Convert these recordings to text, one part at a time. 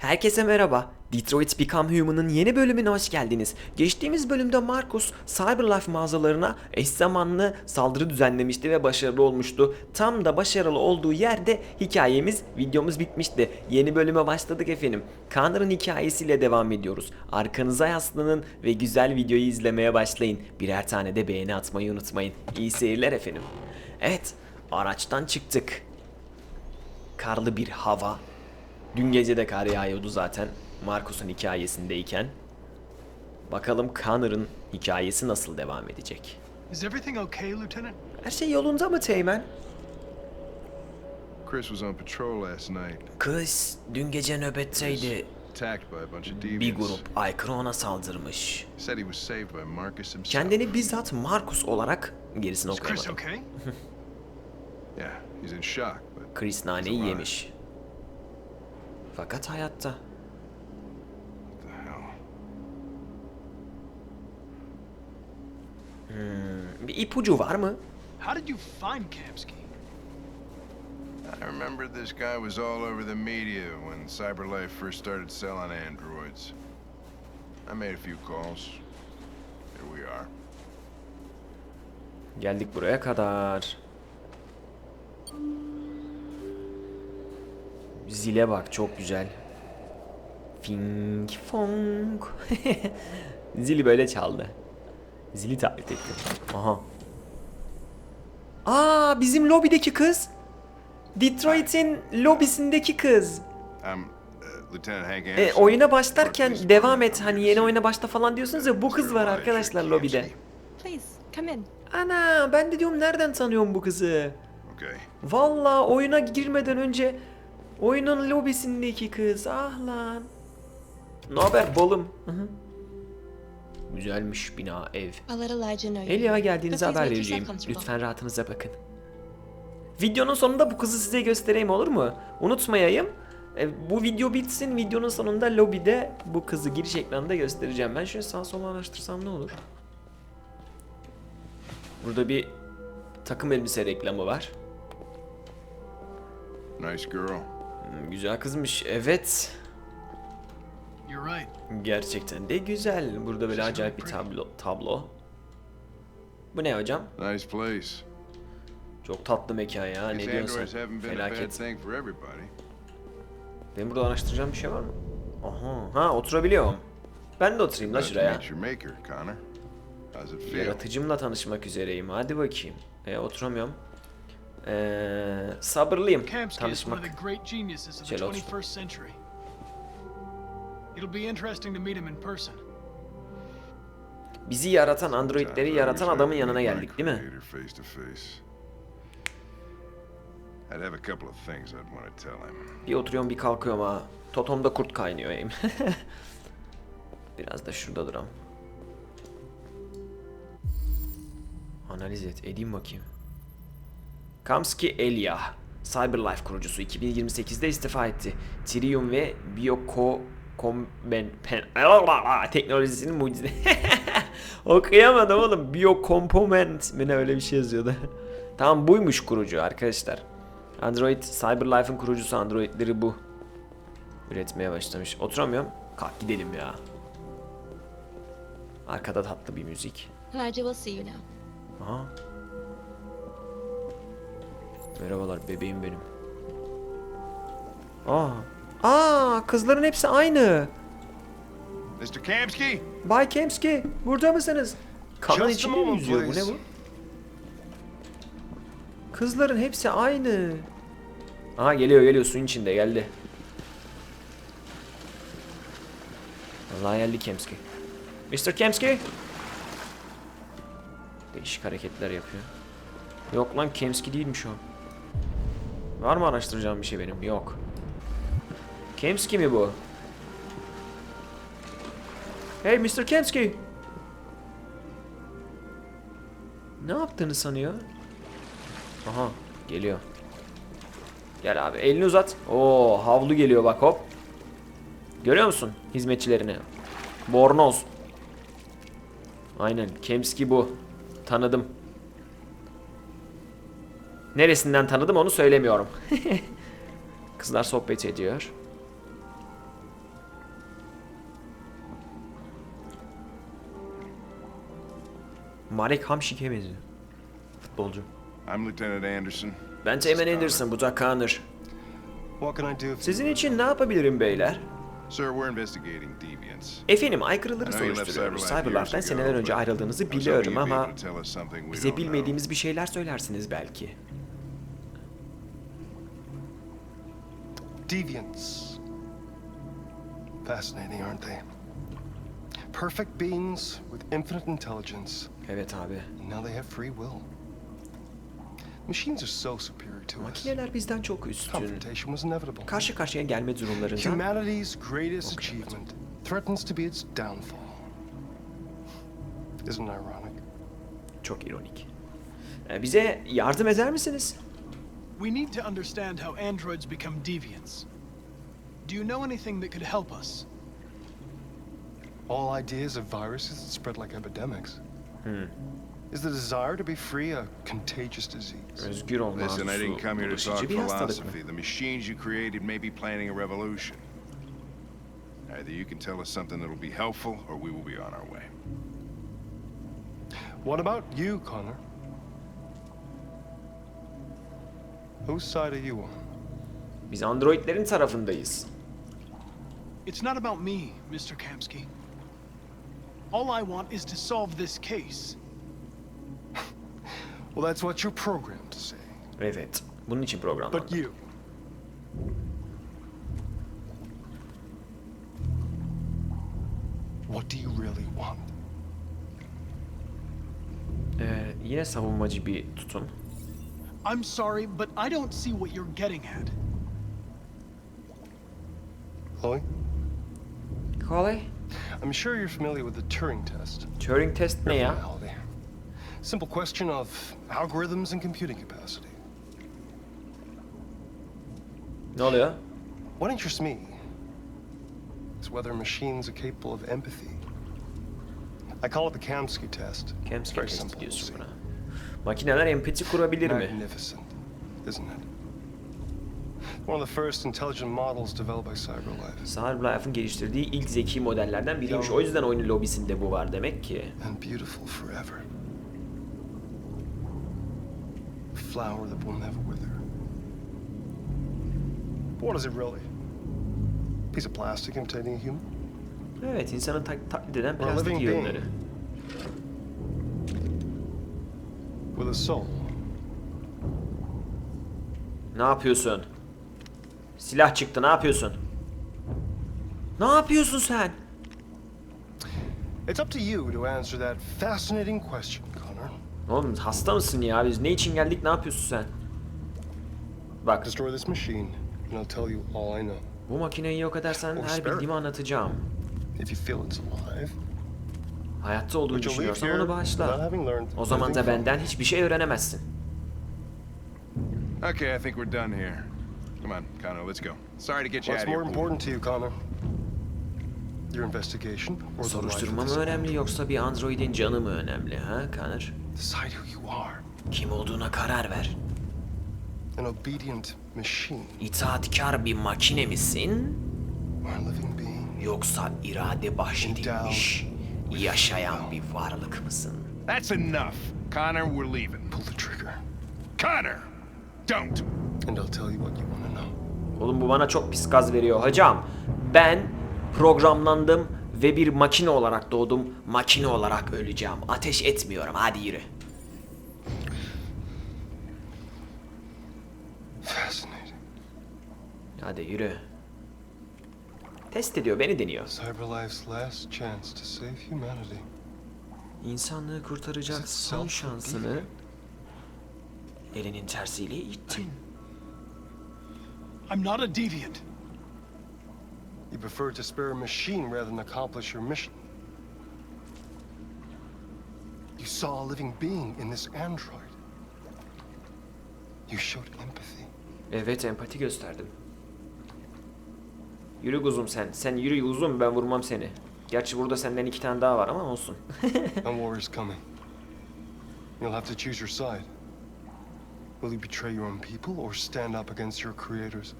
Herkese merhaba. Detroit Become Human'ın yeni bölümüne hoş geldiniz. Geçtiğimiz bölümde Marcus Cyberlife mağazalarına eş zamanlı saldırı düzenlemişti ve başarılı olmuştu. Tam da başarılı olduğu yerde hikayemiz, videomuz bitmişti. Yeni bölüme başladık efendim. Connor'ın hikayesiyle devam ediyoruz. Arkanıza yaslanın ve güzel videoyu izlemeye başlayın. Birer tane de beğeni atmayı unutmayın. İyi seyirler efendim. Evet, araçtan çıktık. Karlı bir hava, Dün gece de kar yağıyordu zaten Marcus'un hikayesindeyken. Bakalım Connor'ın hikayesi nasıl devam edecek. Is everything okay, Lieutenant? Her şey yolunda mı Teğmen? Chris was on patrol last night. Kız dün gece nöbetteydi. Attacked by a bunch of deviants. Bir grup aykırı ona saldırmış. Said he was saved by Marcus himself. Kendini bizzat Marcus olarak gerisini Is Chris okuyamadım. okay? Yeah, he's in shock, but Chris naneyi yemiş. Fakat hayatta. hell? Bir ipucu var mı? How did you find Kamsky? I remember this guy was all over the media when CyberLife first started selling androids. I made a few calls. Here we are. Geldik buraya kadar. Zile bak çok güzel. Fink fong. Zili böyle çaldı. Zili taklit etti. Aha. Aa bizim lobideki kız. Detroit'in lobisindeki kız. I'm uh, E, oyuna başlarken devam et hani yeni oyuna başla falan diyorsunuz ya bu kız var arkadaşlar lobide. Please, come in. Ana ben de diyorum nereden tanıyorum bu kızı? Okay. Valla oyuna girmeden önce oyunun lobisindeki kız. Ah lan. Ne haber balım? Hı hı. Güzelmiş bina, ev. Elia geldiğinizi haber vereceğim. Lütfen rahatınıza bakın. Videonun sonunda bu kızı size göstereyim olur mu? Unutmayayım. E, bu video bitsin. Videonun sonunda lobide bu kızı giriş ekranında göstereceğim. Ben şöyle sağ sola araştırsam ne olur? Burada bir takım elbise reklamı var. Nice girl. Güzel kızmış. Evet. Gerçekten de güzel. Burada böyle acayip bir tablo. tablo. Bu ne hocam? Nice place. Çok tatlı mekan ya. Ne diyorsun sen? Felaket. Benim burada araştıracağım bir şey var mı? Aha. Ha oturabiliyorum. Ben de oturayım la şuraya. Yaratıcımla tanışmak üzereyim. Hadi bakayım. E, oturamıyorum. Ee, sabırlıyım. Tanışmak. of the great geniuses of the Şöyle otur. 21st century. It'll be interesting to meet him in person. Bizi yaratan androidleri yaratan adamın yanına geldik değil mi? creator face to face. I'd have a couple of things I'd want to tell him. Bir oturuyorum bir kalkıyorum ha. Totomda kurt kaynıyor eğim. Biraz da şurada duram. Analiz et. Edeyim bakayım. Kamski Elia. Cyberlife kurucusu 2028'de istifa etti. Trium ve pen teknolojisinin mucidi. Okuyamadım oğlum. Biokomponent mi ne öyle bir şey yazıyordu. tamam buymuş kurucu arkadaşlar. Android Cyberlife'ın kurucusu Androidleri bu. Üretmeye başlamış. Oturamıyorum. Kalk gidelim ya. Arkada tatlı bir müzik. Elijah will see you now. Aha. Merhabalar bebeğim benim. Aa. Aa, kızların hepsi aynı. Mr. Kamsky? Bay Kemski, burada mısınız? Kanal Just a içinde mi moment, yüzüyor bu ne please. bu? Kızların hepsi aynı. Aha geliyor geliyor suyun içinde geldi. Vallahi geldi Kemski. Mr. Kemski. Değişik hareketler yapıyor. Yok lan Kemski değilmiş o. Var mı araştıracağım bir şey benim? Yok. Kemski mi bu? Hey Mr. Kemski. Ne yaptığını sanıyor? Aha geliyor. Gel abi elini uzat. Oo havlu geliyor bak hop. Görüyor musun hizmetçilerini? Bornoz. Aynen Kemski bu. Tanıdım. Neresinden tanıdım onu söylemiyorum. Kızlar sohbet ediyor. Marek Hamşik'e benziyor. Futbolcu. I'm Lieutenant Anderson. Ben Teğmen Anderson, bu da Connor. Sizin için ne yapabilirim beyler? Sir, we're investigating deviants. Efendim, aykırıları soruşturuyoruz. Cyberlife'den seneler önce ayrıldığınızı biliyorum ama bize bilmediğimiz bir şeyler söylersiniz belki. Deviants. Fascinating, aren't they? Perfect beings with infinite intelligence, Evet abi. and now they have free will. Machines are so superior to us. Makineler bizden çok üstün. Confrontation was inevitable. Karşı karşıya gelme durumlarından Humanity's greatest achievement threatens to be its downfall. Isn't it ironic? çok ironik. Ee, Bize yardım eder misiniz? We need to understand how androids become deviants. Do you know anything that could help us? All ideas of viruses that spread like epidemics. Hmm. Is the desire to be free a contagious disease? Özgür olma Listen, I didn't come here to talk bir hastalık mı? philosophy. The machines you created may be planning a revolution. Either you can tell us something that'll be helpful, or we will be on our way. What about you, Connor? Whose side are you on? Biz androidlerin tarafındayız. It's not about me, Mr. Kamsky. All I want is to solve this case. Well, that's what you're programmed to say. Evet. Bunun için programlandı. But you. What do you really want? Ee, yine savunmacı bir tutum. I'm sorry, but I don't see what you're getting at. Chloe? Chloe? I'm sure you're familiar with the Turing test. Turing test ne ya? Reality. Simple question of algorithms and computing capacity. Ne oluyor? What interests me is whether machines are capable of empathy. I call it the Kamsky test. It's Kamsky very test simple. to diyorsun see. buna. Makineler empati kurabilir mi? Magnificent, isn't it? One of the first intelligent models developed by CyberLife. Cyberlife'ın geliştirdiği ilk zeki modellerden biriymiş. O yüzden oyunun lobisinde bu var demek ki. And beautiful forever. Flower that will never wither. But what is it really? Piece of plastic imitating a human? Evet, insanı tak- taklit eden plastik yığınları. being. With a soul. Ne yapıyorsun? Silah çıktı, ne yapıyorsun? Ne yapıyorsun sen? It's up to you to answer that fascinating question, Connor. Oğlum hasta mısın ya? Biz ne için geldik, ne yapıyorsun sen? Bak, Destroy this machine, and I'll tell you all I know. bu makineyi yok edersen her bildiğimi anlatacağım. If you feel it's alive, Hayatta olduğunu düşünüyorsan here onu bağışla. O zaman da benden hiçbir şey öğrenemezsin. Okay, I think we're done here. Come on, Connor, let's go. Sorry to get you What's out of more here. important to you, Connor? Your investigation or the life of Soruşturma this mı önemli yoksa bir androidin canı mı önemli ha Connor? Decide who you are. Kim olduğuna karar ver. An obedient machine İtaatkar bir makine misin? or a living being. Yoksa irade bahşedilmiş, yaşayan bir varlık mısın? That's enough. Connor, we're leaving. Pull the trigger, Connor, don't. and I'll tell you what you want to know. Oğlum bu bana çok pis gaz veriyor hocam. Ben programlandım ve bir makine olarak doğdum. Makine olarak öleceğim. Ateş etmiyorum. Hadi yürü. Fascinating. Hadi yürü. Test ediyor, beni deniyor. CyberLife's last chance to save humanity. İnsanlığı kurtaracak son şansını elinin tersiyle ittin. I'm not a deviant. You prefer to spare a machine rather than accomplish your mission. You saw a living being in this android. You showed empathy. Evet empati gösterdim. Yürü kuzum sen. Sen yürü uzun ben vurmam seni. Gerçi burada senden iki tane daha var ama olsun. And war is coming. You'll have to choose your side. Will you betray your own people or stand up against your creators?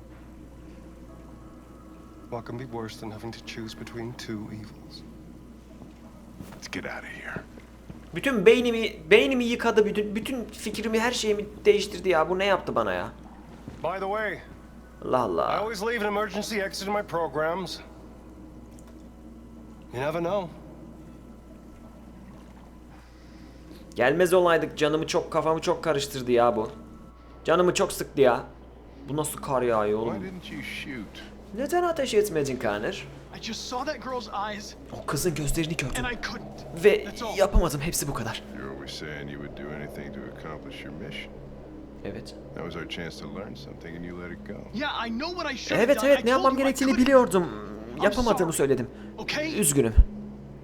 What can be worse than having to choose between two evils? Let's get out of here. Bütün beynimi beynimi yıkadı. Bütün bütün fikrimi, her şeyimi değiştirdi ya. Bu ne yaptı bana ya? By the way, Allah I Allah. always leave an emergency exit in my programs. You never know. Gelmez olaydık. Canımı çok kafamı çok karıştırdı ya bu. Canımı çok sıktı ya. Bu nasıl kar yağıyor Why oğlum? didn't you shoot? Neden ateş etmedin Connor? I just saw that girl's eyes O kızın gözlerini gördüm. and I couldn't. Ve That's all. yapamadım. Hepsi bu kadar. You're always saying you would do anything to accomplish your mission. Evet. That was our chance to learn something and you let it go. Yeah, I know what I should have Evet done. evet I ne yapmam gerektiğini biliyordum. Yapamadığımı söyledim. Üzgünüm.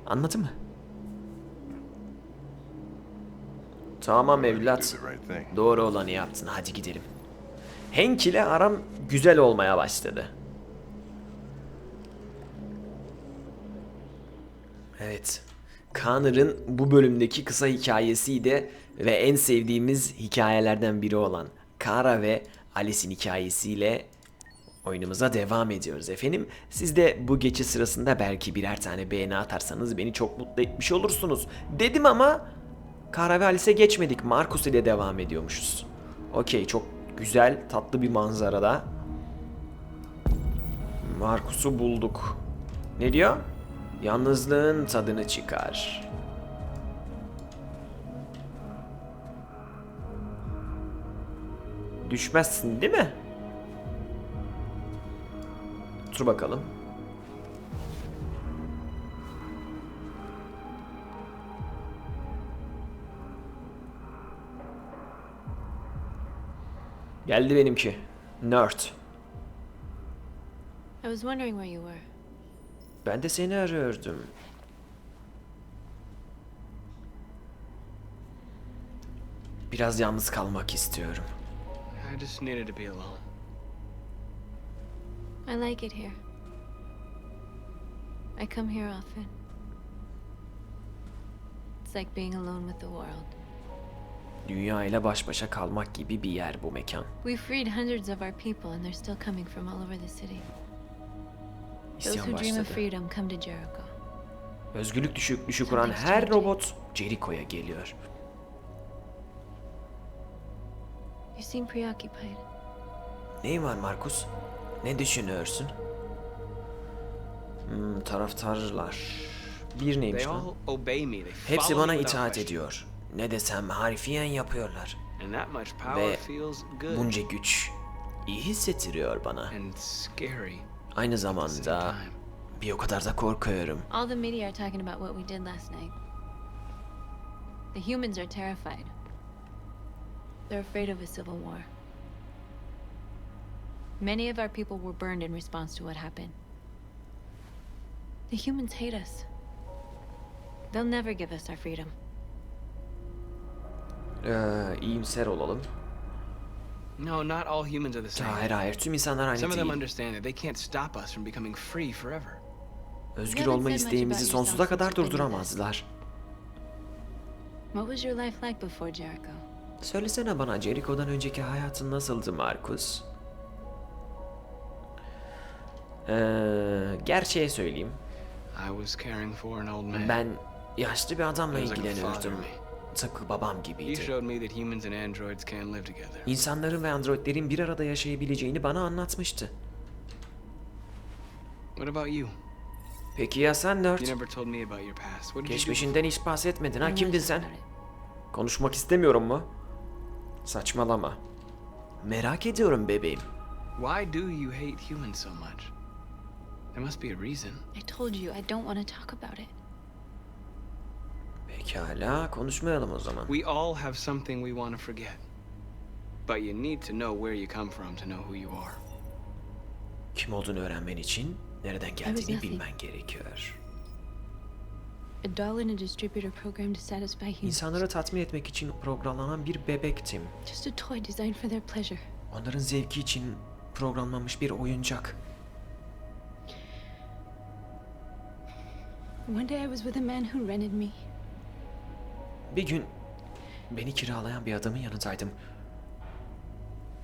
Anladın mı? Tamam evlat. Doğru olanı yaptın. Hadi gidelim. Hank ile aram güzel olmaya başladı. Evet. Connor'ın bu bölümdeki kısa hikayesiydi ve en sevdiğimiz hikayelerden biri olan Kara ve Alice'in hikayesiyle oyunumuza devam ediyoruz efendim. Siz de bu geçi sırasında belki birer tane beğeni atarsanız beni çok mutlu etmiş olursunuz. Dedim ama Kara ve Alice'e geçmedik. Marcus ile devam ediyormuşuz. Okey çok güzel tatlı bir manzarada. Marcus'u bulduk. Ne diyor? Yalnızlığın tadını çıkar. Düşmezsin değil mi? Dur bakalım. Geldi benimki. Nerd. I was wondering where you were. Ben de seni arıyordum. Biraz yalnız kalmak istiyorum. I just needed to be alone. I like it here. I come here often. It's like being alone with the world. Dünya ile baş başa kalmak gibi bir yer bu mekan. We freed hundreds of our people, and they're still coming from all over the city. Those İsyan who dream of başladı. freedom come to Jericho. Özgürlük düşük düşük kuran her robot Jericho'ya geliyor. You seem preoccupied. Neyin var Markus? Ne düşünüyorsun? Hmm, taraftarlar. Bir neymiş They lan? all obey me. They Hepsi bana itaat ediyor. Ne desem harfiyen yapıyorlar. And that much Ve power feels good bunca güç iyi hissettiriyor bana. and scary Aynı zamanda bir o kadar da korkuyorum. All the media are talking about what we did last night. The humans are terrified. They're afraid of a civil war. Many of our people were burned in response to what happened. The humans hate us. They'll never give us our freedom. Ee, iyimser olalım. No, not all humans are the same. Hayır hayır tüm insanlar aynı Some of them değil. understand that they can't stop us from becoming free forever. Özgür olma isteğimizi sonsuza kadar durduramazlar. What was your life like before Jericho? Söylesene bana Jericho'dan önceki hayatın nasıldı Markus? Ee, gerçeği söyleyeyim. Ben yaşlı bir adamla ilgileniyordum. Tıpkı babam gibiydi. İnsanların ve androidlerin bir arada yaşayabileceğini bana anlatmıştı. Peki ya sen nerd? Geçmişinden hiç bahsetmedin ha kimdin sen? Konuşmak istemiyorum mu? Saçmalama. Merak ediyorum bebeğim. Why do you hate humans so much? There must be a reason. I told you I don't want to talk about it. Pekala konuşmayalım o zaman. We all have something we want to forget. But you need to know where you come from to know who you are. Kim olduğunu öğrenmen için nereden geldiğini bilmen gerekiyor. İnsanları tatmin etmek için programlanan bir bebektim. Just a toy designed for their pleasure. Onların zevki için programlanmış bir oyuncak. One day I was with a man who rented me. Bir gün beni kiralayan bir adamın yanındaydım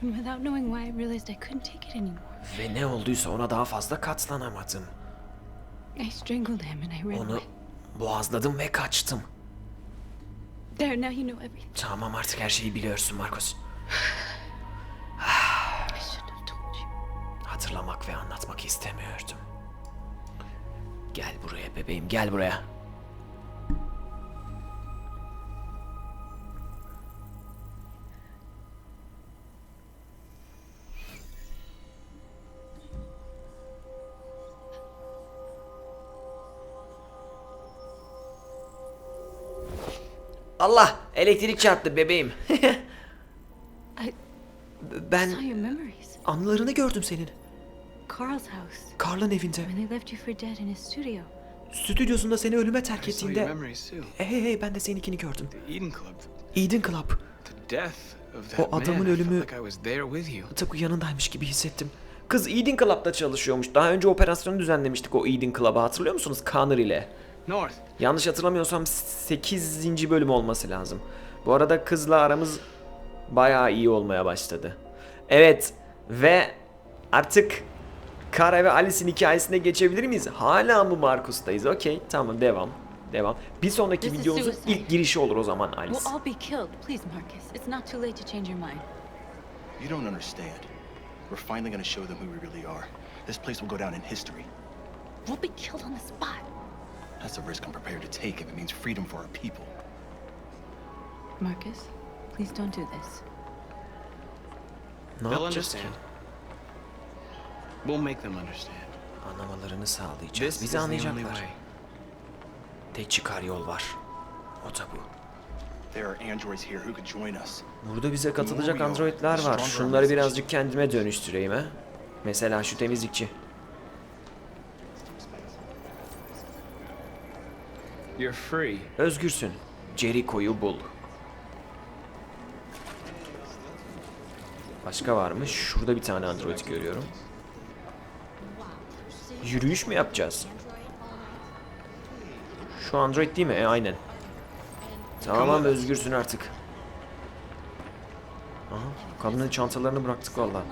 And without knowing why, I realized I couldn't take it anymore. ve ne olduysa ona daha fazla katlanamadım. I strangled him and I ran Onu away. Boğazladım ve kaçtım. There, now you know everything. Tamam artık her şeyi biliyorsun Marcos. I shouldn't have told you. Hatırlamak ve anlatmak istemiyordum. Gel buraya bebeğim gel buraya. Allah elektrik çarptı bebeğim. Ben saw your memories. anılarını gördüm senin. Carl's house. Karl'ın evinde. When they left you for dead in his studio. Stüdyosunda seni ölüme terk I saw your ettiğinde... memories too. Hey hey ben de seninkini gördüm. The Eden Club. Eden Club. The death of O man. adamın I felt ölümü- like I was there with you. Tıpkı yanındaymış gibi hissettim. Kız Eden Club'da çalışıyormuş. Daha önce operasyonu düzenlemiştik o Eden Club'a hatırlıyor musunuz? Connor ile. North. Yanlış hatırlamıyorsam 8. bölüm olması lazım. Bu arada kızla aramız bayağı iyi olmaya başladı. Evet ve artık Kara ve Alice'in hikayesine geçebilir miyiz? Hala mı Marcus'tayız? Okey tamam devam. Devam. Bir sonraki videomuzun ilk girişi olur o zaman Alice. We'll all be killed. Please, Marcus. It's not too late to change your mind. You don't understand. We're finally gonna show them who we really are. This place will go down in history. We'll be killed on the spot. That's a risk I'm prepared to take if it means freedom for our people. Marcus, please don't do this. Ne They'll yapacağız ki? understand. We'll make them understand. Anlamalarını sağlayacağız. This is Bizi the only anlayacaklar. way. Tek çıkar yol var. O da bu. There are androids here who could join us. Burada bize katılacak androidler var. Şunları birazcık kendime dönüştüreyim he. Mesela şu temizlikçi. You're free. Özgürsün. Jericho'yu bul. Başka var mı? Şurada bir tane android görüyorum. Yürüyüş mü yapacağız? Şu android değil mi? E aynen. Tamam özgürsün artık. Aha, kadının çantalarını bıraktık valla.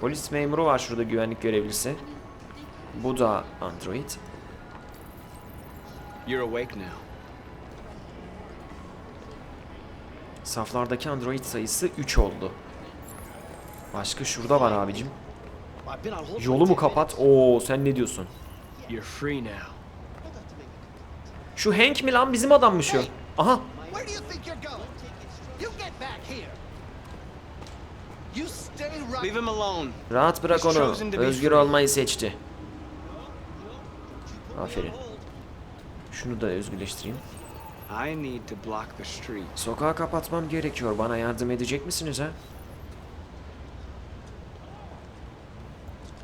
Polis memuru var şurada güvenlik görevlisi. Bu da android. You're awake now. Saflardaki android sayısı 3 oldu. Başka şurada var abicim. Yolu mu kapat? Oo sen ne diyorsun? You're free now. Şu Hank mi lan bizim adammış şu? Aha rahat bırak onu. Özgür olmayı seçti. Aferin. Şunu da özgürleştireyim. I need to block the street. Sokağı kapatmam gerekiyor. Bana yardım edecek misiniz ha?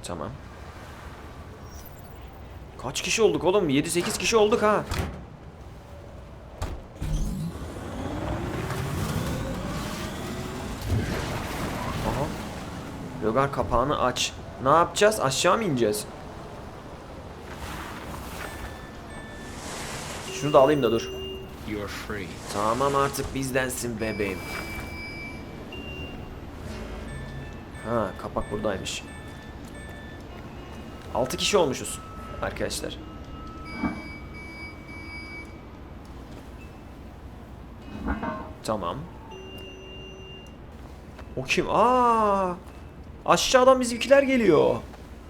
Tamam. Kaç kişi olduk oğlum? 7-8 kişi olduk ha. Aha. Logar kapağını aç. Ne yapacağız? Aşağı mı ineceğiz? Şunu da alayım da dur. You're free. Tamam artık bizdensin bebeğim. Ha kapak buradaymış. 6 kişi olmuşuz arkadaşlar. Tamam. O kim? Aa! Aşağıdan bizimkiler geliyor.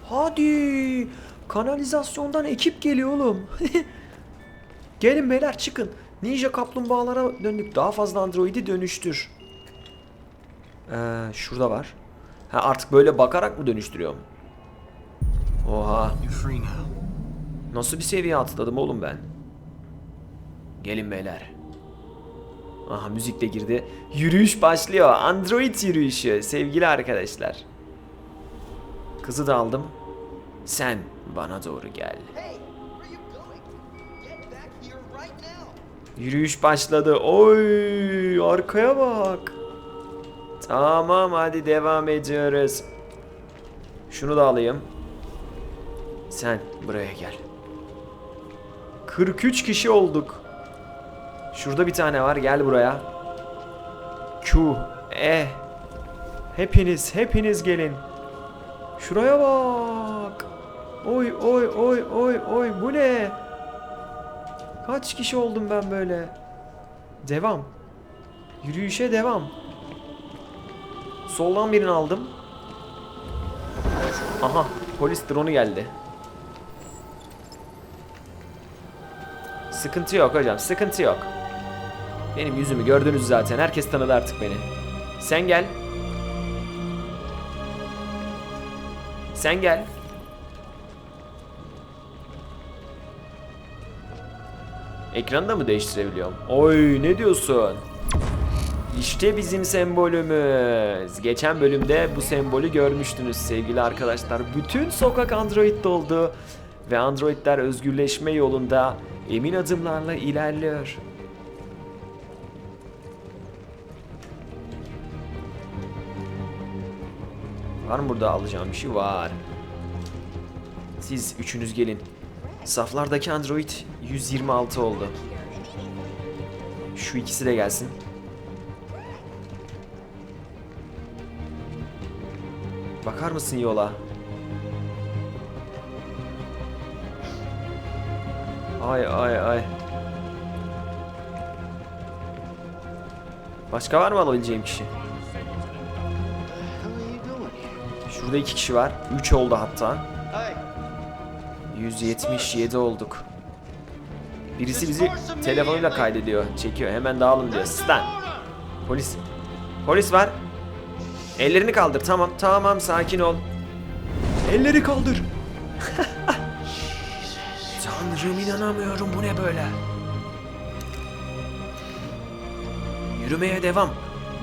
Hadi. Kanalizasyondan ekip geliyor oğlum. Gelin beyler çıkın. Ninja kaplumbağalara döndük. Daha fazla androidi dönüştür. Ee, şurada var. Ha artık böyle bakarak mı dönüştürüyorum? Oha. Nasıl bir seviye atladım oğlum ben? Gelin beyler. Aha müzik de girdi. Yürüyüş başlıyor. Android yürüyüşü sevgili arkadaşlar. Kızı da aldım. Sen bana doğru gel. Hey, Yürüyüş başladı. Oy arkaya bak. Tamam hadi devam ediyoruz. Şunu da alayım. Sen buraya gel. 43 kişi olduk. Şurada bir tane var gel buraya. Q, E. Hepiniz hepiniz gelin. Şuraya bak. Oy oy oy oy oy bu ne? Kaç kişi oldum ben böyle? Devam. Yürüyüşe devam. Soldan birini aldım. Aha, polis drone'u geldi. Sıkıntı yok hocam, sıkıntı yok. Benim yüzümü gördünüz zaten. Herkes tanıdı artık beni. Sen gel. Sen gel. Ekranı da mı değiştirebiliyorum? Oy ne diyorsun? İşte bizim sembolümüz. Geçen bölümde bu sembolü görmüştünüz sevgili arkadaşlar. Bütün sokak Android doldu. Ve Androidler özgürleşme yolunda emin adımlarla ilerliyor. Var mı burada alacağım bir şey? Var. Siz üçünüz gelin. Saflardaki Android 126 oldu. Şu ikisi de gelsin. Bakar mısın yola? Ay ay ay. Başka var mı alabileceğim kişi? Şurada iki kişi var. Üç oldu hatta. 177 olduk. Birisi bizi telefonuyla kaydediyor. Çekiyor. Hemen dağılın diyor. Stan. Polis. Polis var. Ellerini kaldır. Tamam. Tamam. Sakin ol. Elleri kaldır. Tanrım inanamıyorum. Bu ne böyle? Yürümeye devam.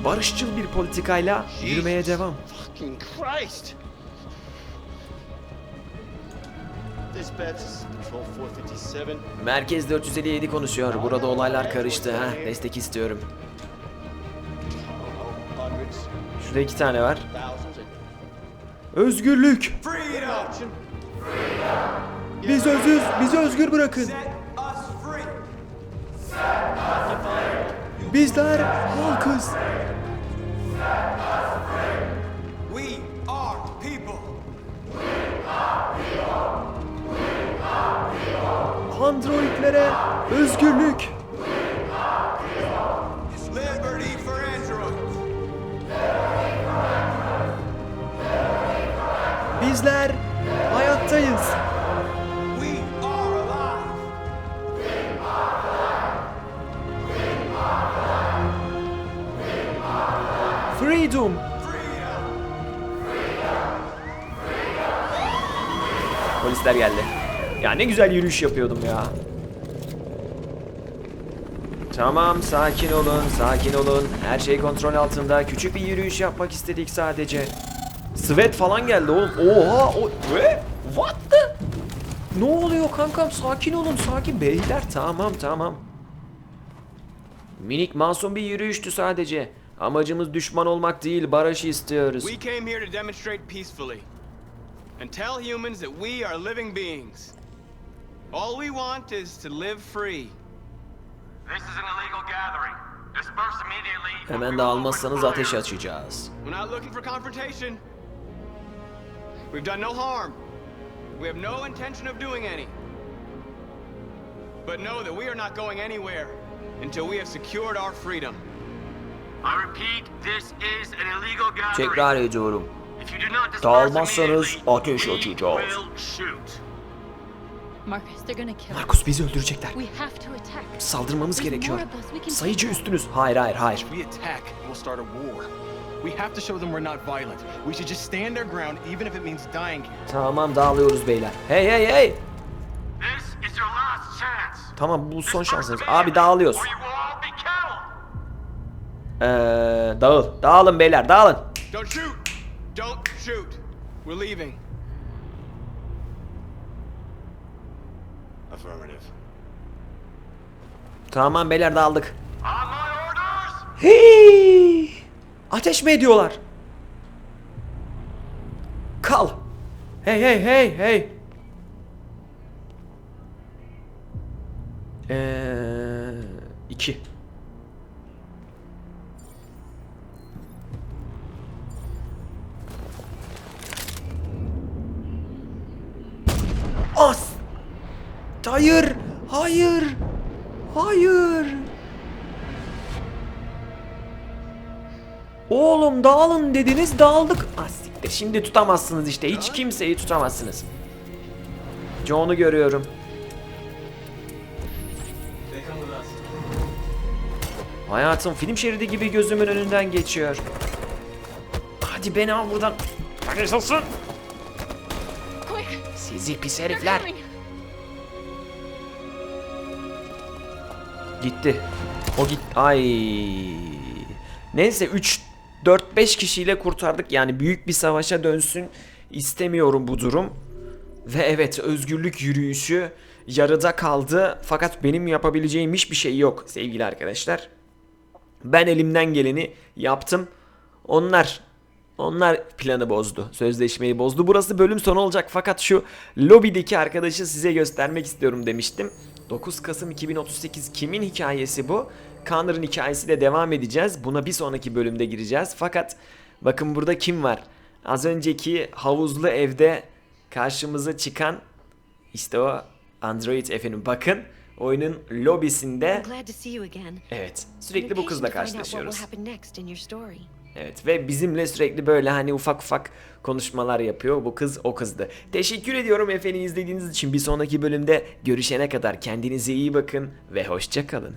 Barışçıl bir politikayla yürümeye devam. Merkez 457 konuşuyor. Burada olaylar karıştı. Ha, destek istiyorum. Şurada iki tane var. Özgürlük. Biz özüz, bizi özgür bırakın. Bizler halkız. Androidlere özgürlük. Bizler hayattayız. We are alive. Freedom. Polisler geldi. Ya ne güzel yürüyüş yapıyordum ya. Tamam sakin olun sakin olun. Her şey kontrol altında. Küçük bir yürüyüş yapmak istedik sadece. Sweat falan geldi oğlum. Oha o ne? What the? Ne oluyor kankam? Sakin olun sakin beyler. Tamam tamam. Minik masum bir yürüyüştü sadece. Amacımız düşman olmak değil, barışı istiyoruz. We came here to demonstrate peacefully and tell humans that we are living beings. All we want is to live free. This is an illegal gathering. Disperse immediately. Hemen we will dağılmazsanız open ateş fire. açacağız. We're not looking for confrontation. We've done no harm. We have no intention of doing any. But know that we are not going anywhere until we have secured our freedom. I repeat, this is an illegal gathering. Tekrar ediyorum. If you do not disperse Dağılmazsanız immediately, ateş we açacağız. Markus bizi öldürecekler. We have to attack. Saldırmamız gerekiyor. more of us. We can Sayıcı take them. üstünüz. Hayır hayır hayır. We attack, we'll start a war. We have to show them we're not violent. We should just stand our ground, even if it means dying here. Tamam dağılıyoruz beyler. Hey hey hey. This is your last chance. Tamam bu son şansınız. Abi dağılıyoruz. Ee, dağıl. Dağılın beyler dağılın. Don't shoot! Don't shoot! We're leaving. Tamam beyler dağıldık. Hey! Ateş mi ediyorlar? Kal. Hey hey hey hey. Ee, iki. Hayır. Hayır. Hayır. Oğlum dağılın dediniz dağıldık. Ah siktir şimdi tutamazsınız işte hiç kimseyi tutamazsınız. John'u görüyorum. Hayatım film şeridi gibi gözümün önünden geçiyor. Hadi beni al buradan. Hadi olsun. Sizi pis herifler. Gitti. O git. Ay. Neyse 3 4 5 kişiyle kurtardık. Yani büyük bir savaşa dönsün istemiyorum bu durum. Ve evet özgürlük yürüyüşü yarıda kaldı. Fakat benim yapabileceğim hiçbir şey yok sevgili arkadaşlar. Ben elimden geleni yaptım. Onlar onlar planı bozdu. Sözleşmeyi bozdu. Burası bölüm sonu olacak fakat şu lobideki arkadaşı size göstermek istiyorum demiştim. 9 Kasım 2038 kimin hikayesi bu? Connor'ın hikayesi de devam edeceğiz. Buna bir sonraki bölümde gireceğiz. Fakat bakın burada kim var? Az önceki havuzlu evde karşımıza çıkan işte o Android efendim bakın oyunun lobisinde evet sürekli bu kızla karşılaşıyoruz. Evet ve bizimle sürekli böyle hani ufak ufak konuşmalar yapıyor. Bu kız o kızdı. Teşekkür ediyorum efendim izlediğiniz için. Bir sonraki bölümde görüşene kadar kendinize iyi bakın ve hoşça kalın.